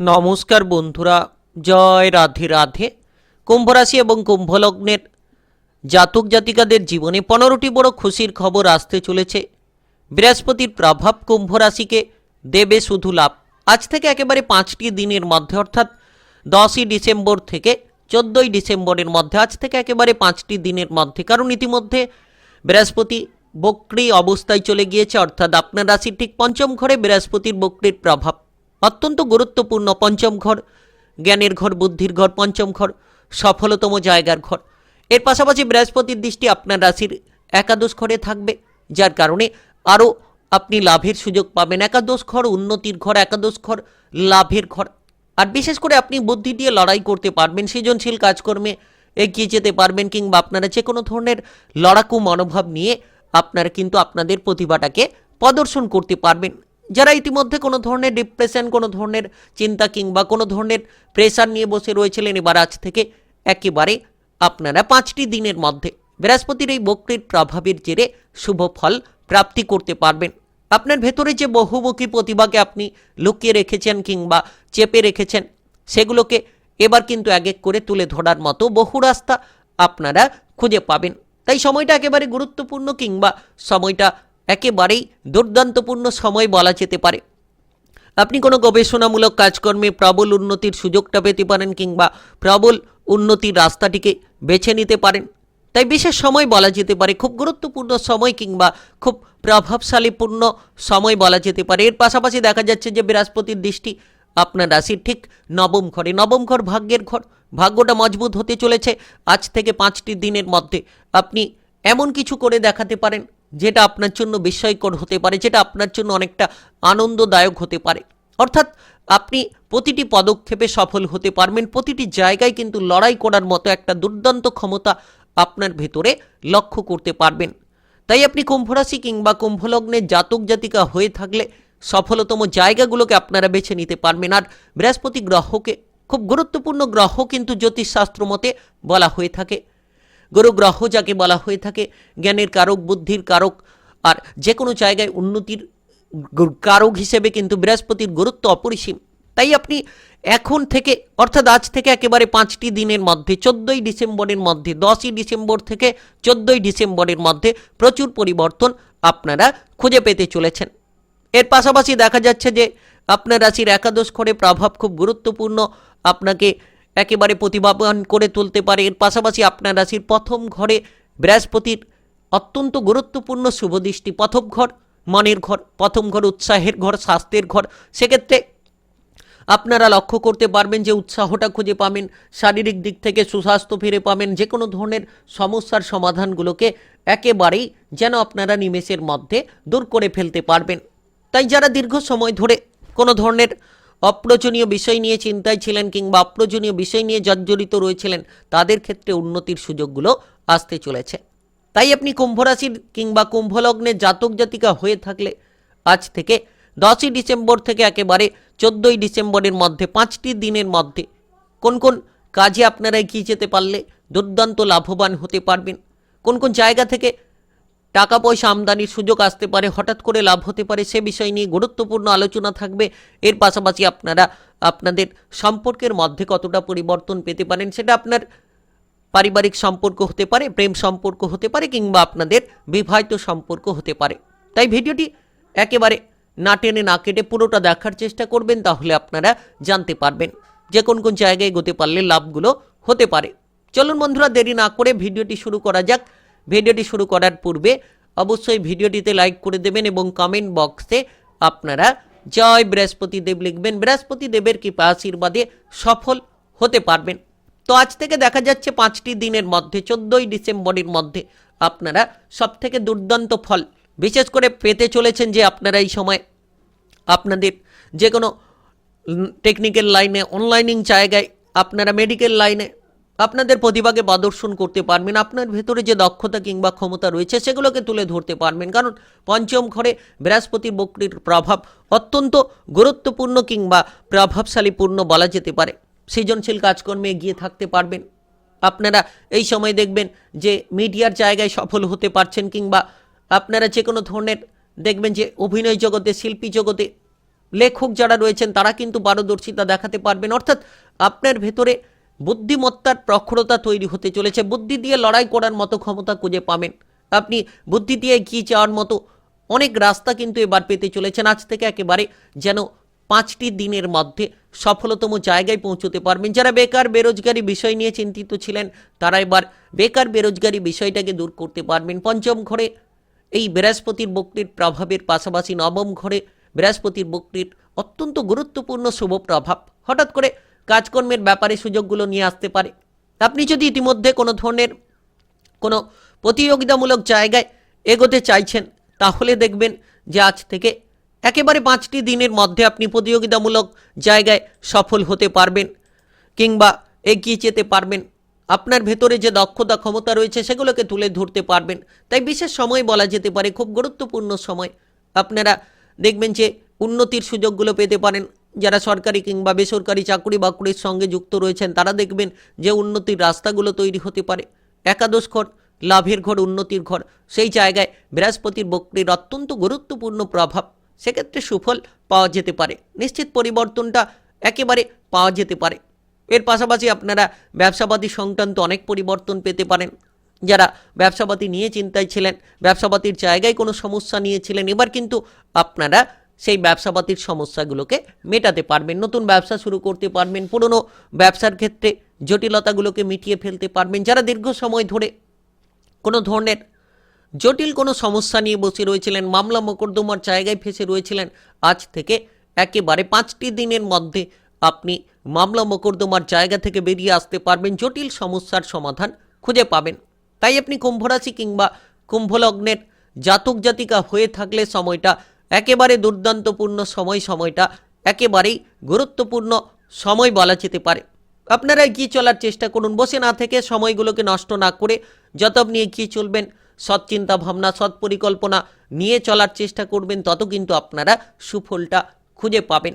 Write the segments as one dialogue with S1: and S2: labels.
S1: নমস্কার বন্ধুরা, জয় রাধে রাধে। কুম্ভরাশি এবং কুম্ভলগ্নের জাতক জাতিকাদের জীবনে পনেরোটি বড় খুশির খবর আসতে চলেছে। বৃহস্পতির প্রভাব কুম্ভরাশিকে দেবে শুধু লাভ। আজ থেকে একেবারে পাঁচটি দিনের মধ্যে, অর্থাৎ দশই ডিসেম্বর থেকে চোদ্দই ডিসেম্বরের মধ্যে, আজ থেকে একেবারে পাঁচটি দিনের মধ্যে। কারণ ইতিমধ্যে বৃহস্পতি বক্রি অবস্থায় চলে গিয়েছে, অর্থাৎ আপনার রাশির ঠিক পঞ্চম ঘরে বৃহস্পতির বক্রির প্রভাব। অত্যন্ত গুরুত্বপূর্ণ পঞ্চম ঘর, জ্ঞানের ঘর, বুদ্ধির ঘর, পঞ্চম ঘর, সফলতম জায়গার ঘর। এর পাশাপাশি বৃহস্পতির দৃষ্টি আপনার রাশির একাদশ ঘরে থাকবে, যার কারণে আরও আপনি লাভের সুযোগ পাবেন। একাদশ ঘর, উন্নতির ঘর, একাদশ ঘর, লাভের ঘর। আর বিশেষ করে আপনি বুদ্ধি দিয়ে লড়াই করতে পারবেন, সৃজনশীল কাজকর্মে এগিয়ে যেতে পারবেন, কিংবা আপনারা যে কোনো ধরনের লড়াকু মনোভাব নিয়ে আপনারা কিন্তু আপনাদের প্রতিভাটাকে প্রদর্শন করতে পারবেন। যারা ইতিমধ্যে কোনো ধরনের ডিপ্রেশন কোনো ধরনের চিন্তা কিংবা কোনো ধরনের প্রেশার নিয়ে বসে রয়েছিলেন, এবার আজ থেকে একেবারে আপনারা পাঁচটি দিনের মধ্যে বৃহস্পতির এই বক্রির প্রভাবের জেরে শুভ ফল প্রাপ্তি করতে পারবেন। আপনার ভেতরে যে বহুমুখী প্রতিভাকে আপনি লুকিয়ে রেখেছেন কিংবা চেপে রেখেছেন, সেগুলোকে এবার কিন্তু এক এক করে তুলে ধরার মতো বহু রাস্তা আপনারা খুঁজে পাবেন। তাই সময়টা একেবারে গুরুত্বপূর্ণ কিংবা সময়টা একেবারেই দুর্দান্তপূর্ণ সময় বলা যেতে পারে। আপনি কোনো গবেষণামূলক কাজকর্মে প্রবল উন্নতির সুযোগটা পেতে পারেন কিংবা প্রবল উন্নতির রাস্তাটিকে বেছে নিতে পারেন। তাই বিশেষ সময় বলা যেতে পারে, খুব গুরুত্বপূর্ণ সময় কিংবা খুব প্রভাবশালীপূর্ণ সময় বলা যেতে পারে। এর পাশাপাশি দেখা যাচ্ছে যে বৃহস্পতির দৃষ্টি আপনার রাশির ঠিক নবম ঘরে। নবম ঘর ভাগ্যের ঘর। ভাগ্যটা মজবুত হতে চলেছে। আজ থেকে পাঁচটি দিনের মধ্যে। আপনি এমন কিছু করে দেখাতে পারেন। যেটা আপনার জন্য বিস্ময়কর হতে পারে, যেটা আপনার জন্য অনেকটা আনন্দদায়ক হতে পারে। অর্থাৎ আপনি প্রতিটি পদক্ষেপে সফল হতে পারবেন, প্রতিটি জায়গায় কিন্তু লড়াই করার মতো একটা দুর্দান্ত ক্ষমতা আপনার ভেতরে লক্ষ্য করতে পারবেন। তাই আপনি কুম্ভরাশি কিংবা কুম্ভলগ্নের জাতক জাতিকা হয়ে থাকলে সফলতম জায়গাগুলোকে আপনারা বেছে নিতে পারবেন। আর বৃহস্পতি গ্রহকে, খুব গুরুত্বপূর্ণ গ্রহ কিন্তু জ্যোতিষশাস্ত্র মতে বলা হয়ে থাকে গুরু গ্রহ যাকে বলা হয়ে থাকে, জ্ঞানের কারক, বুদ্ধির কারক, আর যে কোনো জায়গায় উন্নতির কারক হিসেবে কিন্তু বৃহস্পতির গুরুত্ব অপরিসীম। তাই আপনি এখন থেকে, অর্থাৎ আজ থেকে একেবারে পাঁচটি দিনের মধ্যে, চোদ্দোই ডিসেম্বরের মধ্যে, দশই ডিসেম্বর থেকে চোদ্দোই ডিসেম্বরের মধ্যে প্রচুর পরিবর্তন আপনারা খুঁজে পেতে চলেছেন। এর পাশাপাশি দেখা যাচ্ছে যে, আপনার রাশির একাদশ ঘরে প্রভাব খুব গুরুত্বপূর্ণ। আপনাকে একেবারে প্রতিভাবান করে তুলতে পারে। এর পাশাপাশি আপনার রাশির প্রথম ঘরে বৃহস্পতির অত্যন্ত গুরুত্বপূর্ণ শুভদৃষ্টি প্রথম ঘর মনের ঘর, প্রথম ঘর উৎসাহের ঘর, স্বাস্থ্যের ঘর। সেক্ষেত্রে আপনারা লক্ষ্য করতে পারবেন যে উৎসাহটা খুঁজে পাবেন, শারীরিক দিক থেকে সুস্বাস্থ্য ফিরে পাবেন, যে কোনো ধরনের সমস্যার সমাধানগুলোকে একেবারেই যেন আপনারা নিমেষের মধ্যে দূর করে ফেলতে পারবেন। তাই যারা দীর্ঘ সময় ধরে কোনো ধরনের অপ্রয়োজনীয় বিষয় নিয়ে চিন্তায় ছিলেন কিংবা অপ্রয়োজনীয় বিষয় নিয়ে জর্জরিত রয়েছিলেন, তাদের ক্ষেত্রে উন্নতির সুযোগগুলো আসতে চলেছে। তাই আপনি কুম্ভ রাশির কিংবা কুম্ভলগ্নের জাতক জাতিকা হয়ে থাকলে আজ থেকে দশই ডিসেম্বর থেকে একেবারে চোদ্দই ডিসেম্বরের মধ্যে, পাঁচটি দিনের মধ্যে কোন কোন কাজে আপনারা এগিয়ে যেতে পারলে দুর্দান্ত লাভবান হতে পারবেন? কোন কোন জায়গা থেকে টাকা পয়সা আমদানির সুযোগ আসতে পারে, হঠাৎ করে লাভ হতে পারে, সে বিষয় নিয়ে গুরুত্বপূর্ণ আলোচনা থাকবে। এর পাশাপাশি আপনারা, আপনাদের সম্পর্কের মধ্যে কতটা পরিবর্তন পেতে পারেন সেটা আপনার পারিবারিক সম্পর্ক হতে পারে, প্রেম সম্পর্ক হতে পারে, কিংবা আপনাদের বিবাহিত সম্পর্ক হতে পারে। তাই ভিডিওটি একেবারে না টেনে না কেটে পুরোটা দেখার চেষ্টা করবেন, তাহলে আপনারা জানতে পারবেন যে কোন কোন জায়গায় এগোতে পারলে লাভগুলো হতে পারে। চলুন বন্ধুরা, দেরি না করে ভিডিওটি শুরু করা যাক। ভিডিওটি শুরু করার পূর্বে অবশ্যই ভিডিওটিতে লাইক করে দেবেন এবং কমেন্ট বক্সে আপনারা জয় বৃহস্পতি দেব লিখবেন। বৃহস্পতি দেবের কৃপা আশীর্বাদে সফল হতে পারবেন। তো আজ থেকে দেখা যাচ্ছে পাঁচটি দিনের মধ্যে, চোদ্দই ডিসেম্বরের মধ্যে আপনারা সব থেকে দুর্দান্ত ফল, বিশেষ করে পেতে চলেছেন যে আপনারা এই সময় আপনাদের যে কোনো টেকনিক্যাল লাইনে অনলাইনিং জায়গায় আপনারা মেডিকেল লাইনে আপনাদের প্রতিভাকে প্রদর্শন করতে পারবেন, আপনার ভেতরে যে দক্ষতা কিংবা ক্ষমতা রয়েছে সেগুলোকে তুলে ধরতে পারবেন। কারণ পঞ্চম ঘরে বৃহস্পতির বক্রির প্রভাব অত্যন্ত গুরুত্বপূর্ণ কিংবা প্রভাবশালীপূর্ণ বলা যেতে পারে। সৃজনশীল কাজকর্মে এগিয়ে থাকতে পারবেন। আপনারা এই সময় দেখবেন যে মিডিয়ার জায়গায় সফল হতে পারছেন কিংবা আপনারা যে কোনো ধরনের দেখবেন যে অভিনয় জগতে, শিল্পী জগতে লেখক যারা রয়েছেন তারা কিন্তু পারদর্শিতা দেখাতে পারবেন। অর্থাৎ আপনার ভেতরে বুদ্ধিমত্তার প্রখরতা তৈরি হতে চলেছে। বুদ্ধি দিয়ে লড়াই করার মতো ক্ষমতা খুঁজে পাবেন। আপনি বুদ্ধি দিয়ে এগিয়ে যাওয়ার মতো অনেক রাস্তা কিন্তু এবার পেতে চলেছেন। আজ থেকে একেবারে যেন পাঁচটি দিনের মধ্যে সফলতম জায়গায় পৌঁছতে পারবেন। যারা বেকার বেরোজগারি বিষয় নিয়ে চিন্তিত ছিলেন, তারা এবার বেকার বেরোজগারি বিষয়টাকে দূর করতে পারবেন। পঞ্চম ঘরে এই বৃহস্পতির বক্রির প্রভাবের পাশাপাশি নবম ঘরে বৃহস্পতির বক্রির অত্যন্ত গুরুত্বপূর্ণ শুভ প্রভাব। হঠাৎ করে কাজকর্মের ব্যাপারে সুযোগগুলো নিয়ে আসতে পারে। আপনি যদি ইতিমধ্যে কোনো ধরনের কোনো প্রতিযোগিতামূলক জায়গায় এগোতে চাইছেন, তাহলে দেখবেন যে আজ থেকে একেবারে পাঁচটি দিনের মধ্যে আপনি প্রতিযোগিতামূলক জায়গায় সফল হতে পারবেন কিংবা এগিয়ে যেতে পারবেন। আপনার ভেতরে যে দক্ষতা, ক্ষমতা রয়েছে, সেগুলোকে তুলে ধরতে পারবেন। তাই বিশেষ সময় বলা যেতে পারে, খুব গুরুত্বপূর্ণ সময়। আপনারা দেখবেন যে উন্নতির সুযোগগুলো পেতে পারেন। যারা সরকারি কিংবা বেসরকারি চাকরি বাকরির সঙ্গে যুক্ত রয়েছেন, তারা দেখবেন যে উন্নতির রাস্তাগুলো তৈরি হতে পারে। একাদশ ঘর, লাভের ঘর, উন্নতির ঘর, সেই জায়গায় বৃহস্পতির বক্রির অত্যন্ত গুরুত্বপূর্ণ প্রভাব। সেক্ষেত্রে সুফল পাওয়া যেতে পারে। নিশ্চিত পরিবর্তনটা একেবারে পাওয়া যেতে পারে। এর পাশাপাশি আপনারা ব্যবসাপাতি সংক্রান্ত অনেক পরিবর্তন পেতে পারেন। যারা ব্যবসাপাতি নিয়ে চিন্তায় ছিলেন, ব্যবসাপাতির জায়গায় কোনো সমস্যা নিয়েছিলেন এবার কিন্তু আপনারা সেই ব্যবসাপাতির সমস্যাগুলোকে মেটাতে পারবেন, নতুন ব্যবসা শুরু করতে পারবেন, পুরনো ব্যবসার ক্ষেত্রে জটিলতাগুলোকে মিটিয়ে ফেলতে পারবেন। যারা দীর্ঘ সময় ধরে কোনো ধরনের জটিল কোনো সমস্যা নিয়ে বসে রয়েছিলেন, মামলা মোকদ্দমার জায়গায় ফেসে রয়েছিলেন, আজ থেকে একেবারে পাঁচটি দিনের মধ্যে আপনি মামলা মোকদ্দমার জায়গা থেকে বেরিয়ে আসতে পারবেন। জটিল সমস্যার সমাধান খুঁজে পাবেন। তাই আপনি কুম্ভরাশি কিংবা কুম্ভলগ্নের জাতক জাতিকা হয়ে থাকলে সময়টা একেবারে দুর্দান্তপূর্ণ সময় সময়টা, একেবারেই গুরুত্বপূর্ণ সময় বলা যেতে পারে। আপনারা এগিয়ে চলার চেষ্টা করুন, বসে না থেকে সময়গুলোকে নষ্ট না করে যত আপনি এগিয়ে চলবেন, সৎ চিন্তা ভাবনা, সৎ পরিকল্পনা নিয়ে চলার চেষ্টা করবেন তত কিন্তু আপনারা সুফলটা খুঁজে পাবেন।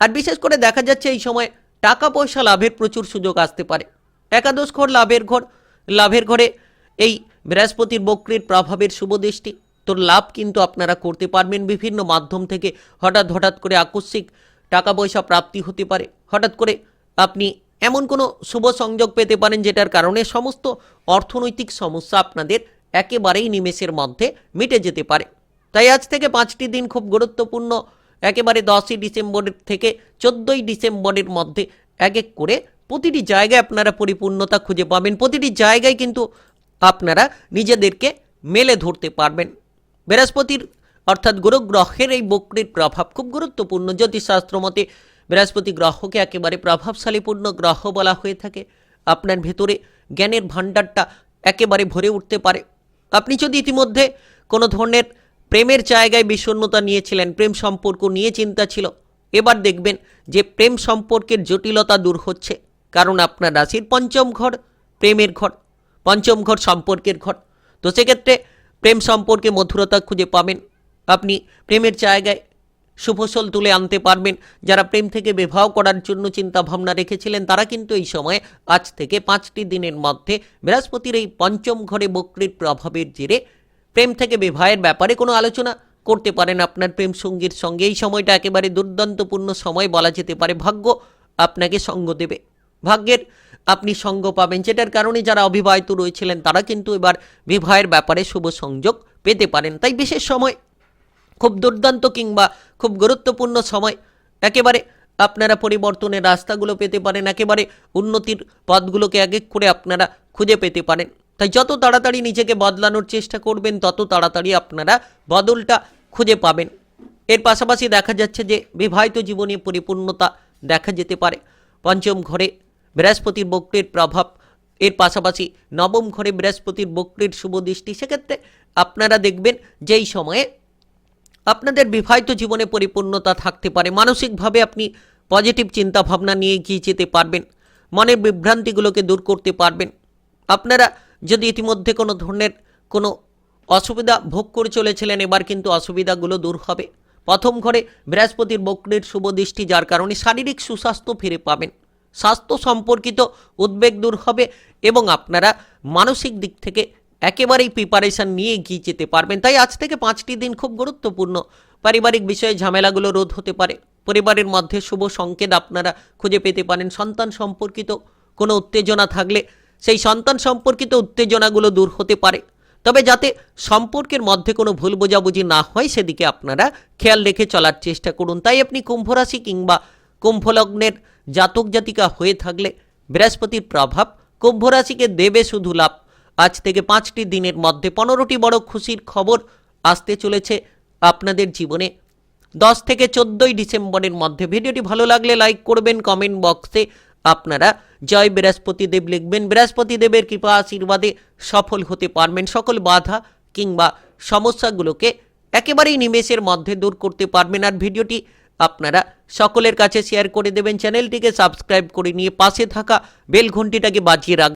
S1: আর বিশেষ করে দেখা যাচ্ছে এই সময় টাকা পয়সা লাভের প্রচুর সুযোগ আসতে পারে। একাদশ ঘর লাভের ঘর, লাভের ঘরে এই বৃহস্পতির বক্রির প্রভাবের শুভ দৃষ্টি। তো লাভ কিন্তু আপনারা করতে পারবেন বিভিন্ন মাধ্যম থেকে। হঠাৎ হঠাৎ করে আকস্মিক টাকা পয়সা প্রাপ্তি হতে পারে। হঠাৎ করে আপনি এমন কোনো শুভ সংযোগ পেতে পারেন যেটার কারণে সমস্ত অর্থনৈতিক সমস্যা আপনাদের একেবারেই নিমেষের মধ্যে মিটে যেতে পারে। তাই আজ থেকে পাঁচটি দিন খুব গুরুত্বপূর্ণ। একেবারে দশই ডিসেম্বরের থেকে চোদ্দোই ডিসেম্বরের মধ্যে এক এক করে প্রতিটি জায়গায় আপনারা পরিপূর্ণতা খুঁজে পাবেন। প্রতিটি জায়গায় কিন্তু আপনারা নিজেদেরকে মেলে ধরতে পারবেন। বৃহস্পতির অর্থাৎ গুরু গ্রহের এই বক্রির প্রভাব খুব গুরুত্বপূর্ণ। জ্যোতিষশাস্ত্র মতে বৃহস্পতি গ্রহকে একেবারে প্রভাবশালীপূর্ণ গ্রহ বলা হয়ে থাকে। আপনার ভেতরে জ্ঞানের ভাণ্ডারটা একেবারে ভরে উঠতে পারে। আপনি যদি ইতিমধ্যে কোনো ধরনের প্রেমের জায়গায় বিষণ্ণতা নিয়েছিলেন, প্রেম সম্পর্ক নিয়ে চিন্তা ছিল, এবার দেখবেন যে প্রেম সম্পর্কের জটিলতা দূর হচ্ছে। কারণ আপনার রাশির পঞ্চম ঘর প্রেমের ঘর, পঞ্চম ঘর সম্পর্কের ঘর। তো সেক্ষেত্রে প্রেম সম্পর্কে মধুরতা খুঁজে পাবেন। আপনি প্রেমের জায়গায় সুফসল তুলে আনতে পারবেন। যারা প্রেম থেকে বিবাহ করার জন্য চিন্তা ভাবনা রেখেছিলেন, তারা কিন্তু এই সময়ে আজ থেকে পাঁচটি দিনের মধ্যে বৃহস্পতির এই পঞ্চম ঘরে বক্রির প্রভাবের জেরে প্রেম থেকে বিবাহের ব্যাপারে কোনো আলোচনা করতে পারেন আপনার প্রেম সঙ্গীর সঙ্গে। এই সময়টা একেবারে দুর্দান্তপূর্ণ সময় বলা যেতে পারে। ভাগ্য আপনাকে সঙ্গ দেবে। ভাগ্যের আপনি সঙ্গ পাবেন। যেটার কারণে যারা অবিবাহিত রয়েছিলেন, তারা কিন্তু এবার বিবাহের ব্যাপারে শুভ সংযোগ পেতে পারেন। তাই বিশেষ সময়, খুব দুর্দান্ত কিংবা খুব গুরুত্বপূর্ণ সময়। একেবারে আপনারা পরিবর্তনের রাস্তাগুলো পেতে পারেন, একেবারে উন্নতির পথগুলোকে এক এক করে আপনারা খুঁজে পেতে পারেন। তাই যত তাড়াতাড়ি নিজেকে বদলানোর চেষ্টা করবেন, তত তাড়াতাড়ি আপনারা বদলটা খুঁজে পাবেন। এর পাশাপাশি দেখা যাচ্ছে যে, বিবাহিত জীবনে পরিপূর্ণতা দেখা যেতে পারে। পঞ্চম ঘরে বৃহস্পতির বক্রের প্রভাব, এর পাশাপাশি নবম ঘরে বৃহস্পতির বক্রের শুভ দৃষ্টি। সেক্ষেত্রে আপনারা দেখবেন যে এই সময়ে আপনাদের বিবাহিত জীবনে পরিপূর্ণতা থাকতে পারে, মানসিকভাবে আপনি পজিটিভ চিন্তা ভাবনা নিয়ে এগিয়ে যেতে পারবেন, মনের বিভ্রান্তিগুলোকে দূর করতে পারবেন। আপনারা যদি ইতিমধ্যে কোনো ধরনের কোনো অসুবিধা ভোগ করে চলেছিলেন, এবার কিন্তু অসুবিধাগুলো দূর হবে। প্রথম ঘরে বৃহস্পতির বক্রের শুভ দৃষ্টি, যার কারণে শারীরিক সুস্বাস্থ্য ফিরে পাবেন। স্বাস্থ্য সম্পর্কিত উদ্বেগ দূর হবে এবং আপনারা মানসিক দিক থেকে একেবারেই প্রিপারেশন নিয়ে এগিয়ে যেতে পারবেন। তাই আজ থেকে পাঁচটি দিন খুব গুরুত্বপূর্ণ। পারিবারিক বিষয়ে ঝামেলাগুলো রোধ হতে পারে। পরিবারের মধ্যে শুভ সংকেত আপনারা খুঁজে পেতে পারেন। সন্তান সম্পর্কিত কোনো উত্তেজনা থাকলে সেই সন্তান সম্পর্কিত উত্তেজনাগুলো দূর হতে পারে। তবে যাতে সম্পর্কের মধ্যে কোনো ভুল বোঝাবুঝি না হয়, সেদিকে আপনারা খেয়াল রেখে চলার চেষ্টা করুন। তাই আপনি কুম্ভ রাশি কিংবা কুম্ভ লগ্নের জাতক জাতিকা হয়ে থাকলে বৃহস্পতির প্রভাব কুম্ভ রাশিকে দেবে শুধু লাভ। আজ থেকে পাঁচটি দিনের মধ্যে পনেরোটি বড় খুশির খবর আসতে চলেছে আপনাদের জীবনে। দশ থেকে চোদ্দই ডিসেম্বরের মধ্যে ভিডিওটি ভালো লাগলে লাইক করবেন, কমেন্ট বক্সে আপনারা জয় বৃহস্পতি দেব লিখবেন। বৃহস্পতি দেবের কৃপা আশীর্বাদে সফল হতে পারবেন সকল বাধা কিংবা সমস্যাগুলোকে একেবারেই নিমেষের মধ্যে দূর করতে পারবেন। আর ভিডিওটি আপনারা সকলের কাছে শেয়ার করে দেবেন চ্যানেলটিকে সাবস্ক্রাইব করে নিয়ে পাশে থাকা বেল ঘন্টিটাকে বাজিয়ে রাখবেন।